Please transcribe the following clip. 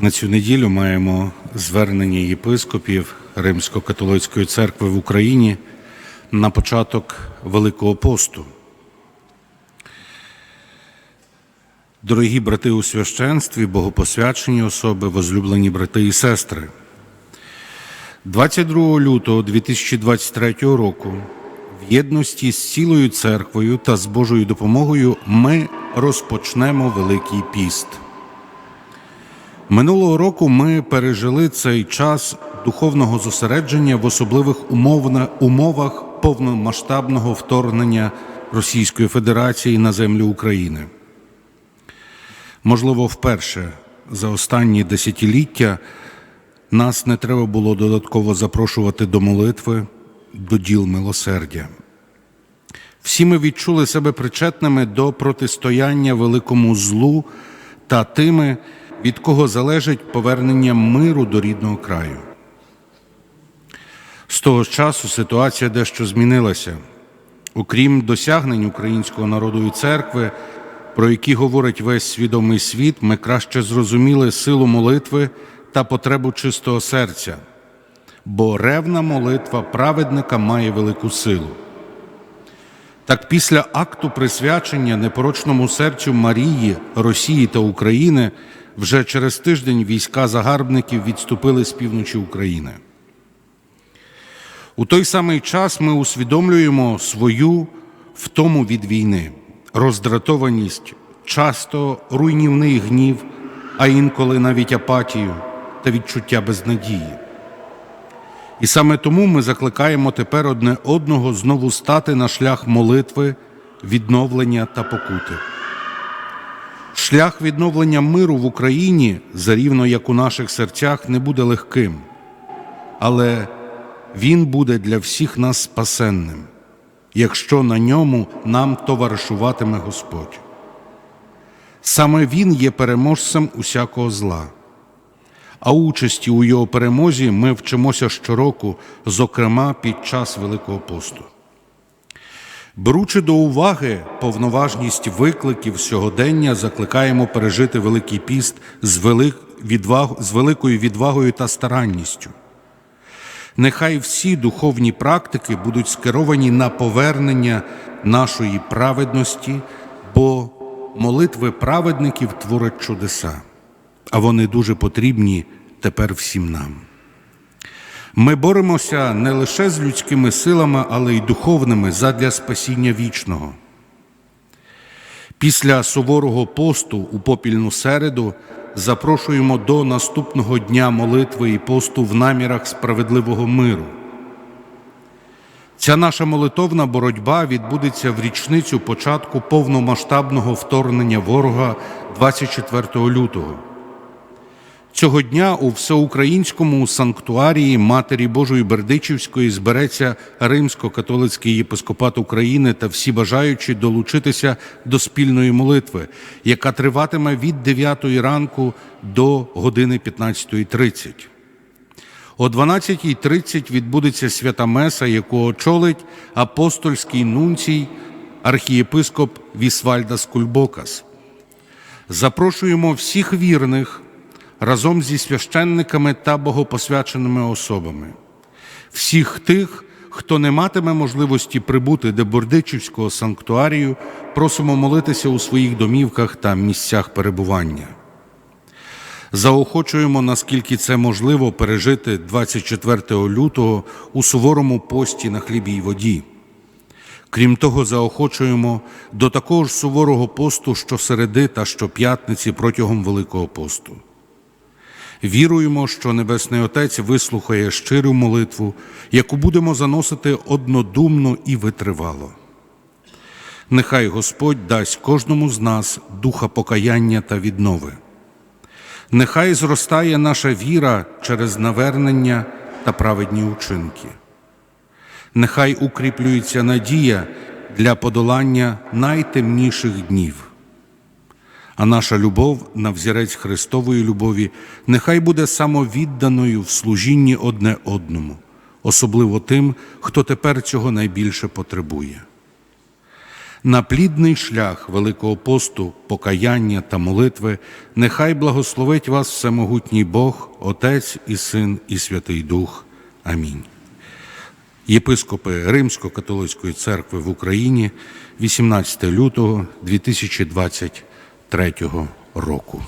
На цю неділю маємо звернення єпископів Римсько-католицької церкви в Україні на початок Великого посту. Дорогі брати у священстві, богопосвячені особи, возлюблені брати і сестри. 22 лютого 2023 року в єдності з цілою церквою та з Божою допомогою ми розпочнемо Великий піст. Минулого року ми пережили цей час духовного зосередження в особливих умовна- умовах повномасштабного вторгнення Російської Федерації на землю України. Можливо, вперше за останні десятиліття нас не треба було додатково запрошувати до молитви, до діл милосердя. Всі ми відчули себе причетними до протистояння великому злу та тими, від кого залежить повернення миру до рідного краю. З того часу ситуація дещо змінилася. Окрім досягнень українського народу і церкви, про які говорить весь свідомий світ, ми краще зрозуміли силу молитви та потребу чистого серця, бо ревна молитва праведника має велику силу. Так після акту присвячення непорочному серцю Марії, Росії та України вже через тиждень війська загарбників відступили з півночі України. У той самий час ми усвідомлюємо свою втому від війни, роздратованість, часто руйнівний гнів, а інколи навіть апатію та відчуття безнадії. І саме тому ми закликаємо тепер одне одного знову стати на шлях молитви, відновлення та покути. Шлях відновлення миру в Україні, зарівно як у наших серцях, не буде легким, але він буде для всіх нас спасенним, якщо на ньому нам товаришуватиме Господь. Саме Він є переможцем усякого зла. А участі у його перемозі ми вчимося щороку, зокрема під час Великого посту. Беручи до уваги повноважність викликів сьогодення, закликаємо пережити Великий піст з, велик... відваг... з великою відвагою та старанністю. Нехай всі духовні практики будуть скеровані на повернення нашої праведності, бо молитви праведників творять чудеса, а вони дуже потрібні тепер всім нам. Ми боремося не лише з людськими силами, але й духовними задля спасіння вічного. Після суворого посту у попільну середу запрошуємо до наступного дня молитви і посту в намірах справедливого миру. Ця наша молитовна боротьба відбудеться в річницю початку повномасштабного вторгнення ворога 24 лютого. Цього дня у всеукраїнському санктуарії Матері Божої Бердичівської збереться Римсько-католицький єпископат України та всі бажаючі долучитися до спільної молитви, яка триватиме від 9 ранку до години 15.30. О 12.30 відбудеться свята Меса, яку очолить апостольський нунцій архієпископ Вісвальдас Кульбокас. Запрошуємо всіх вірних разом зі священниками та богопосвяченими особами, всіх тих, хто не матиме можливості прибути до Бордичівського санктуарію, просимо молитися у своїх домівках та місцях перебування. Заохочуємо, наскільки це можливо, пережити 24 лютого у суворому пості на хлібі й воді. Крім того, заохочуємо до такого ж суворого посту щосереди та щоп'ятниці протягом Великого посту. Віруємо, що Небесний Отець вислухає щиру молитву, яку будемо заносити однодумно і витривало. Нехай Господь дасть кожному з нас духа покаяння та віднови. Нехай зростає наша віра через навернення та праведні учинки. Нехай укріплюється надія для подолання найтемніших днів. А наша любов на взірець Христової любові нехай буде самовідданою в служінні одне одному, особливо тим, хто тепер цього найбільше потребує. На плідний шлях Великого посту, покаяння та молитви, нехай благословить вас всемогутній Бог, Отець і Син і Святий Дух. Амінь. Єпископи Римсько-католицької церкви в Україні 18 лютого 2023 року.